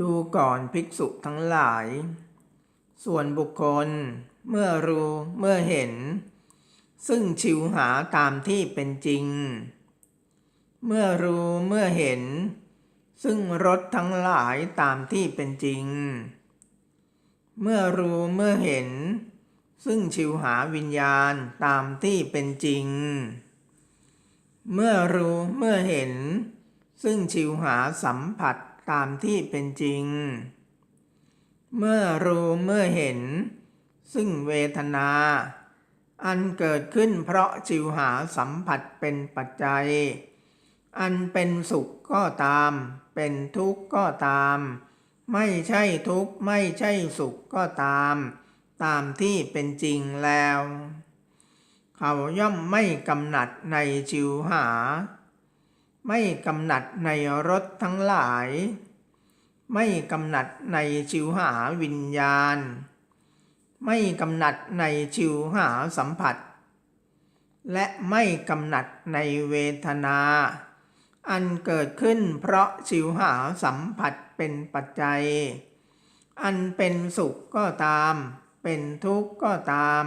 ดูก่อนภิกษุทั้งหลาย ส่วนบุคคลเมื่อรู้เมื่อเห็น ซึ่งชิวหาตามที่เป็นจริง เมื่อรู้เมื่อเห็น ซึ่งรสทั้งหลายตามที่เป็นจริง เมื่อรู้เมื่อเห็น ซึ่งชิวหาวิญญาณตามที่เป็นจริง เมื่อรู้เมื่อเห็น ซึ่งชิวหาสัมผัส ตามที่เป็นจริง เมื่อรู้เมื่อเห็น ซึ่งเวทนา อันเกิดขึ้นเพราะชิวหาสัมผัสเป็นปัจจัย อันเป็นสุขก็ตาม เป็นทุกข์ก็ตาม ไม่ใช่ทุกข์ไม่ใช่สุขก็ตาม ตามที่เป็นจริงแล้ว เขาย่อมไม่กำหนัดในชิวหา ไม่กำหนัดในรสทั้งหลาย ไม่กำหนัดในชิวหาวิญญาณ ไม่กำหนัดในชิวหาสัมผัส และไม่กำหนัดในเวทนา อันเกิดขึ้นเพราะชิวหาสัมผัสเป็นปัจจัย อันเป็นสุขก็ตาม เป็นทุกข์ก็ตาม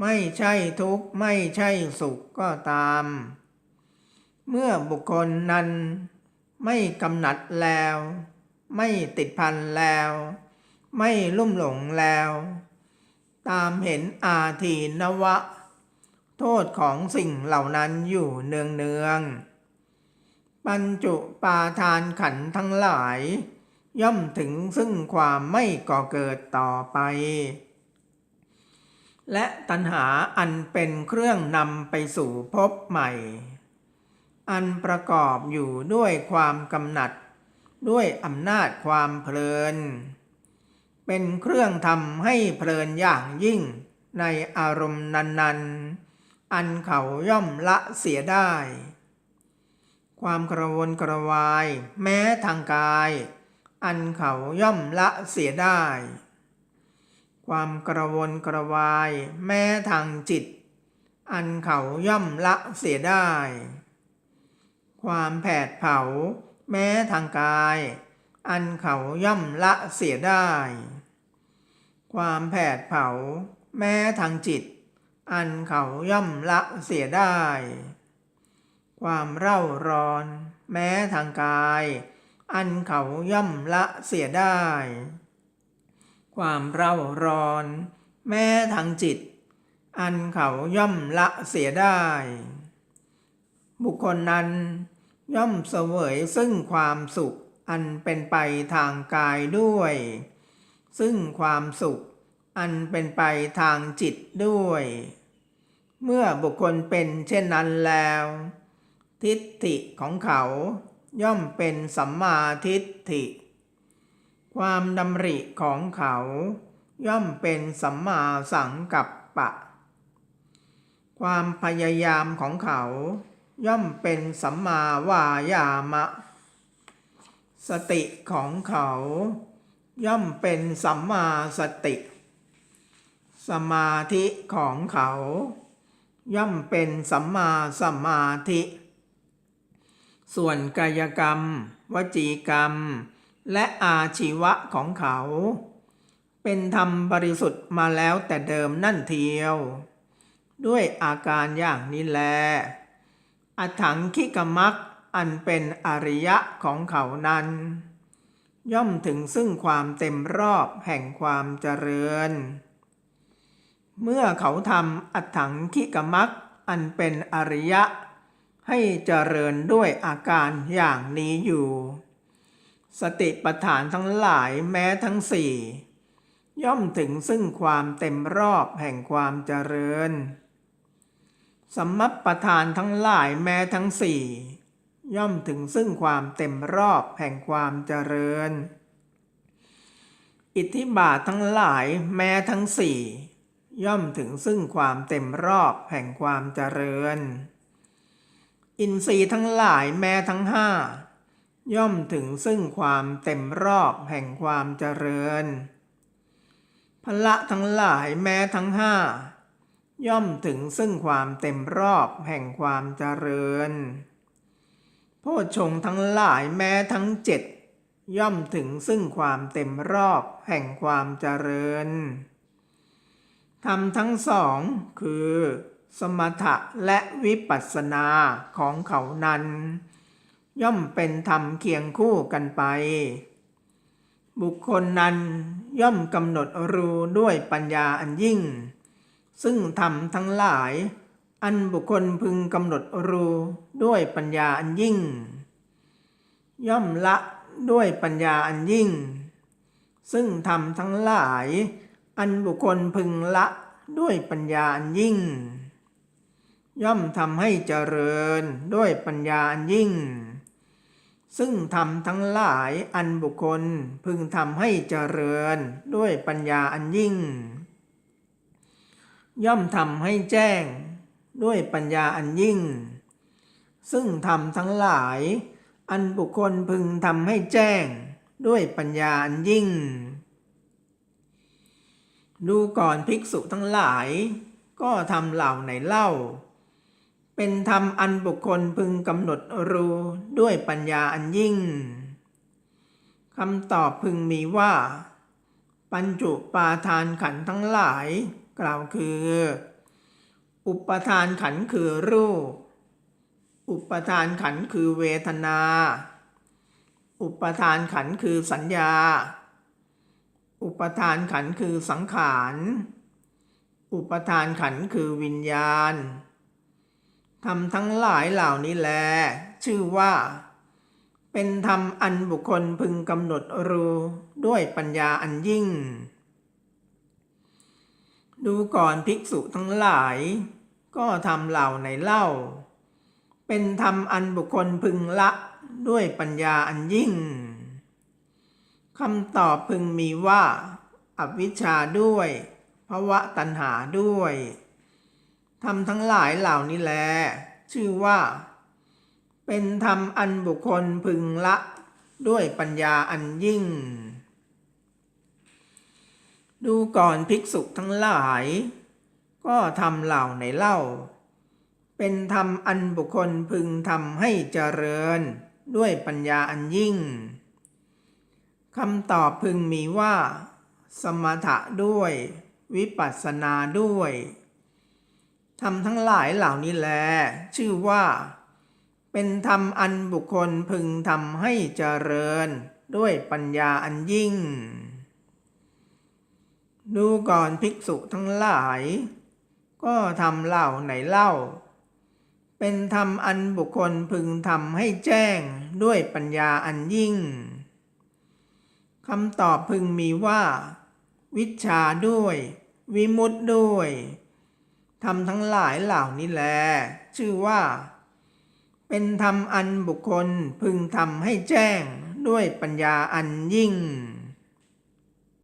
ไม่ใช่ทุกข์ไม่ใช่สุขก็ตาม เมื่อบุคคลนั้นไม่กำหนัดแล้ว ไม่ติดพันแล้ว ไม่ลุ่มหลงแล้ว ตามเห็นอาทีนวะ โทษของสิ่งเหล่านั้นอยู่เนืองเนืองๆปัญจุปาทานขันทั้งหลาย ย่อมถึงซึ่งความไม่ก่อเกิดต่อไป และตัณหาอันเป็นเครื่องนำไปสู่ภพใหม่ อันประกอบอยู่ด้วยความกำหนัด ด้วยอำนาจความเพลิน เป็นเครื่องทำให้เพลินอย่างยิ่งในอารมณ์นั้นๆ อันเขาย่อมละเสียได้ ความกระวนกระวาย แม้ทางกาย อันเขาย่อมละเสียได้ ความกระวนกระวาย แม้ทางจิต อันเขาย่อมละเสียได้ ความแผดเผา แม้ทางกาย อันเขาย่อมละเสียได้ ความแผดเผา แม้ทางจิต อันเขาย่อมละเสียได้ ความเร่าร้อน แม้ทางกาย อันเขาย่อมละเสียได้ ความเร่าร้อน แม้ทางจิต อันเขาย่อมละเสียได้บุคคลนั้น ย่อมเสวยซึ่งความสุขอันเป็นไปทางกายด้วย ซึ่งความสุขอันเป็นไปทางจิตด้วย เมื่อบุคคลเป็นเช่นนั้นแล้ว ทิฏฐิของเขาย่อมเป็นสัมมาทิฏฐิ ความดำริของเขาย่อมเป็นสัมมาสังกัปปะ ความพยายามของเขา ย่อมเป็นสัมมาวายามะ สติของเขา ย่อมเป็นสัมมาสติ สมาธิของเขา ย่อมเป็นสัมมาสมาธิ ส่วนกายกรรม วจีกรรม และอาชีวะของเขา เป็นธรรมบริสุทธิ์มาแล้วแต่เดิมนั่นเทียว ด้วยอาการอย่างนี้แล อัถังคิกมักอันเป็นอริยะของเขานั้น ย่อมถึงซึ่งความเต็มรอบแห่งความเจริญ เมื่อเขาทำอัถังคิกมักอันเป็นอริยะ ให้เจริญด้วยอาการอย่างนี้อยู่ สติปัฏฐานทั้งหลายแม้ทั้งสี่ย่อมถึงซึ่งความเต็มรอบแห่งความเจริญ สัมมัปปทานทั้งหลายแม้ทั้งสี่ย่อมถึงซึ่งความเต็มรอบแห่งความเจริญ อิทธิบาททั้งหลายแม้ทั้งสี่ย่อมถึงซึ่งความเต็มรอบแห่งความเจริญ อินทรีย์ทั้งหลายแม้ทั้งห้าย่อมถึงซึ่งความเต็มรอบแห่งความเจริญพละทั้งหลายแม้ทั้งห้า ย่อมถึงซึ่งความเต็มรอบแห่งความเจริญ โพชงทั้งหลายแม้ทั้งเจ็ดย่อมถึงซึ่งความเต็มรอบแห่งความเจริญธรรมทั้งสองคือ สมถะและวิปัสสนาของเขานั้น ย่อมเป็นธรรมเคียงคู่กันไป บุคคลนั้นย่อมกำหนดรู้ด้วยปัญญาอันยิ่ง ซึ่งธรรมทั้งหลาย อันบุคคลพึงกำหนดรู้ด้วยปัญญาอันยิ่ง ย่อมละด้วยปัญญาอันยิ่ง ซึ่งธรรมทั้งหลาย อันบุคคลพึงละด้วยปัญญาอันยิ่ง ย่อมทำให้เจริญด้วยปัญญาอันยิ่ง ซึ่งธรรมทั้งหลายอันบุคคลพึงทำให้เจริญด้วยปัญญาอันยิ่ง ย่อมทำให้แจ้งด้วยปัญญาอันยิ่ง ซึ่งธรรมทั้งหลาย อันบุคคลพึงทำให้แจ้งด้วยปัญญาอันยิ่ง ดูก่อนภิกษุทั้งหลาย ก็ทำเหล่าไหนเล่า เป็นธรรมอันบุคคลพึงกำหนดรู้ด้วยปัญญาอันยิ่งคำตอบพึงมีว่า ปัญจุปาทานขันธ์ทั้งหลาย กล่าวคือ อุปทานขันคือรูป อุปทานขันคือเวทนา อุปทานขันคือสัญญา อุปทานขันคือสังขาร อุปทานขันคือวิญญาณธรรมทั้งหลายเหล่านี้แล ชื่อว่า เป็นธรรมอันบุคคลพึงกำหนดรู้ด้วยปัญญาอันยิ่ง ดูก่อนภิกษุทั้งหลาย ก็ทำเหล่าไหนเล่า เป็นธรรมอันบุคคลพึงละด้วยปัญญาอันยิ่งคำตอบพึงมีว่า อวิชชาด้วยภวะตัณหาด้วยธรรมทั้งหลายเหล่านี้แล ชื่อว่า เป็นธรรมอันบุคคลพึงละด้วยปัญญาอันยิ่ง ดูก่อนภิกษุทั้งหลาย ก็ทำเหล่าไหนเล่า เป็นธรรมอันบุคคลพึงทำให้เจริญ ด้วยปัญญาอันยิ่งคำตอบพึงมีว่า สมถะด้วย วิปัสสนาด้วยธรรมทั้งหลายเหล่านี้แล ชื่อว่า เป็นธรรมอันบุคคลพึงทำให้เจริญ ด้วยปัญญาอันยิ่ง ดูก่อนภิกษุทั้งหลาย ก็ทำเหล่าไหนเล่า เป็นธรรมอันบุคคลพึงทำให้แจ้งด้วยปัญญาอันยิ่งคำตอบพึงมีว่า วิชาด้วย วิมุตติด้วยธรรมทั้งหลายเหล่านี้แล ชื่อว่า เป็นธรรมอันบุคคลพึงทำให้แจ้งด้วยปัญญาอันยิ่ง